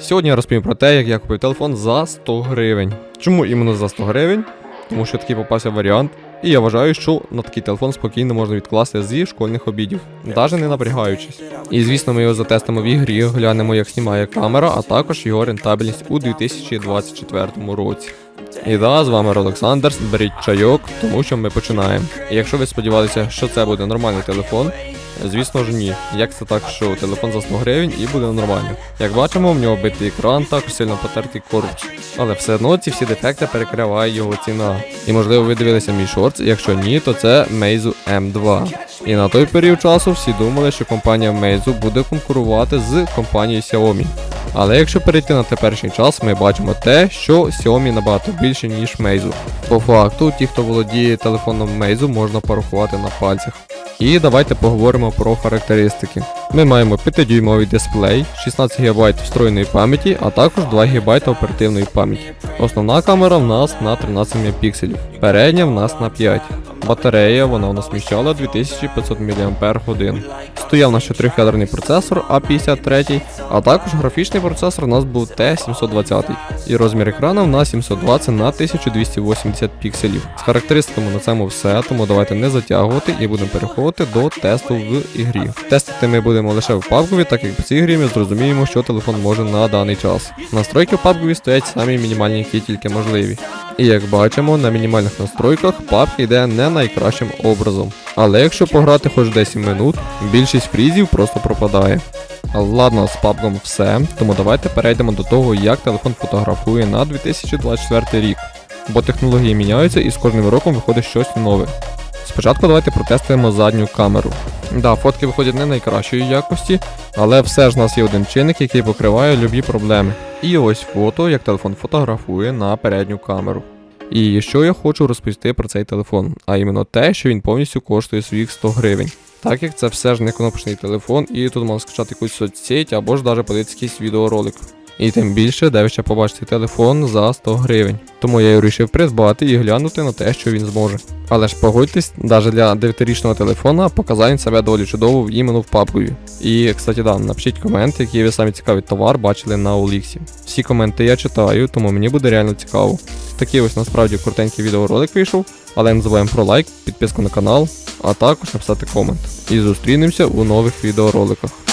Сьогодні я розповім про те, як я купив телефон за 100 гривень. Чому іменно за 100 гривень? Тому що такий попався варіант. І я вважаю, що на такий телефон спокійно можна відкласти зі школьних обідів, навіть не напрягаючись. І звісно, ми його затестимо в ігрі, глянемо, як знімає камера, а також його рентабельність у 2024 році. І да, з вами Олександр, беріть чайок, тому що ми починаємо. І якщо ви сподівалися, що це буде нормальний телефон, звісно ж ні. Як це так, що телефон за 100 гривень і буде нормально. Як бачимо, в нього битий екран, також сильно потертий корпус. Але все одно ці всі дефекти перекриває його ціна. І можливо ви дивилися мій шортс, якщо ні, то це Meizu M2. І на той період часу всі думали, що компанія Meizu буде конкурувати з компанією Xiaomi. Але якщо перейти на теперішній час, ми бачимо те, що Xiaomi набагато більше, ніж Meizu. По факту, ті, хто володіє телефоном Meizu, можна порахувати на пальцях. І давайте поговоримо про характеристики. Ми маємо 5-дюймовий дисплей, 16 ГБ встроєної пам'яті, а також 2 ГБ оперативної пам'яті. Основна камера в нас на 13 Мп, передня в нас на 5. Батарея вона у нас вміщала 2500 мАч. Стояв наш 4-ядерний процесор А53, а також графічний процесор у нас був Т720. І розмір екрану в нас 720 на 1280 пікселів. З характеристиками на цьому все, тому давайте не затягувати і будемо переходити до тесту в ігрі. Тестити ми будемо лише в PUBG, так як в цій грі ми зрозуміємо, що телефон може на даний час. Настройки в PUBG стоять самі мінімальні, які тільки можливі. І як бачимо, на мінімальних настройках PUBG йде не найкращим образом. Але якщо пограти хоч 10 минут, більшість фрізів просто пропадає. Ладно, з PUBG все, тому давайте перейдемо до того, як телефон фотографує на 2024 рік. Бо технології міняються і з кожним роком виходить щось нове. Спочатку давайте протестуємо задню камеру. Да, фотки виходять не найкращої якості, але все ж у нас є один чинник, який покриває любі проблеми. І ось фото, як телефон фотографує на передню камеру. І що я хочу розповісти про цей телефон, а іменно те, що він повністю коштує своїх 100 гривень. Так як це все ж не кнопочний телефон, і тут можна скачати якусь соцсеть або ж навіть подивитися якийсь відеоролик. І тим більше, де ви ще побачите телефон за 100 гривень. Тому я й вирішив придбати і глянути на те, що він зможе. Але ж погодьтесь, навіть для 9-річного телефона показав він себе доволі чудово іменно в PUBG. І, кстати, да, напишіть коменти, які ви самі цікавий товар бачили на OLX. Всі коменти я читаю, тому мені буде реально цікаво. Такий ось насправді крутенький відеоролик вийшов, але не забуваємо про лайк, підписку на канал, а також написати комент. І зустрінемося у нових відеороликах.